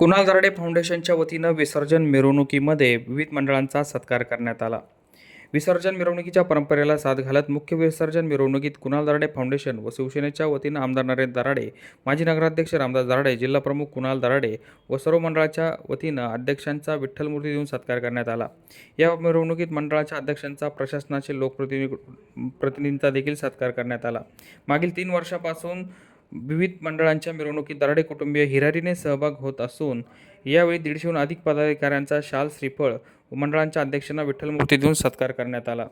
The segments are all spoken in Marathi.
कुणाल दराडे फाउंडेशनच्या वतीनं विसर्जन मिरवणुकीमध्ये विविध मंडळांचा सत्कार करण्यात आला. विसर्जन मिरवणुकीच्या परंपरेला साथ घालत मुख्य विसर्जन मिरवणुकीत कुणाल दराडे फाउंडेशन व शिवसेनेच्या वतीनं आमदार नरेंद्र दराडे माजी नगराध्यक्ष रामदास दराडे जिल्हाप्रमुख कुणाल दराडे व सर्व मंडळाच्या वतीनं अध्यक्षांचा विठ्ठल मूर्ती देऊन सत्कार करण्यात आला. या मिरवणुकीत मंडळाच्या अध्यक्षांचा प्रशासनाचे लोकप्रतिनिधी प्रतिनिधींचा देखील सत्कार करण्यात आला. मागील तीन वर्षापासून विविध मंडळांच्या मिरवणुकीत दराडे कुटुंबीय हिरारीने सहभाग होत असून यावेळी दीडशेहून अधिक पदाधिकाऱ्यांचा शाल श्रीफळ व मंडळांच्या अध्यक्षांना विठ्ठल मूर्ती देऊन सत्कार करण्यात आला.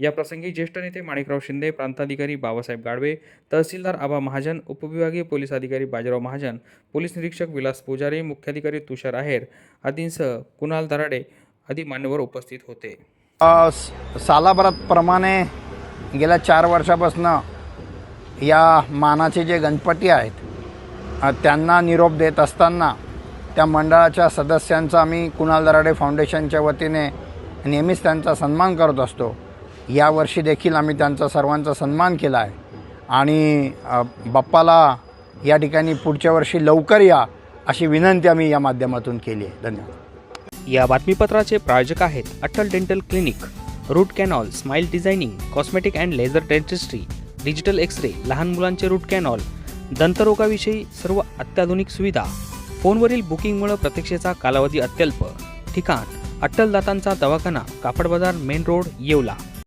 या प्रसंगी ज्येष्ठ नेते माणिकराव शिंदे प्रांताधिकारी बाबासाहेब गाडवे तहसीलदार आबा महाजन उपविभागीय पोलीस अधिकारी बाजीराव महाजन पोलीस निरीक्षक विलास पुजारी मुख्याधिकारी तुषार आहेर आदींसह कुणाल दराडे आदी मान्यवर उपस्थित होते. सालाभरात प्रमाणे सालाभराप्रमाणे गेल्या चार वर्षापासून या मानाचे जे गणपती आहेत त्यांना निरोप देत असताना त्या मंडळाच्या सदस्यांचा आम्ही कुणाल दराडे फाउंडेशनच्या वतीने नेहमीच त्यांचा सन्मान करत असतो. यावर्षी देखील आम्ही त्यांचा सर्वांचा सन्मान केला आहे. आणि बाप्पाला या ठिकाणी पुढच्या वर्षी लवकर या अशी विनंती आम्ही या माध्यमातून केली आहे. धन्यवाद. या बातमीपत्राचे प्रायोजक आहेत Atal dental clinic root canal smile designing cosmetic and laser dentistry digital X ray लहान मुलांचे रूट कॅनॉल दंतरोगाविषयी सर्व अत्याधुनिक सुविधा फोनवरील बुकिंगमुळे प्रतीक्षेचा कालावधी अत्यल्प. ठिकाण अट्टल दातांचा दवाखाना कापड बाजार मेन रोड येवला.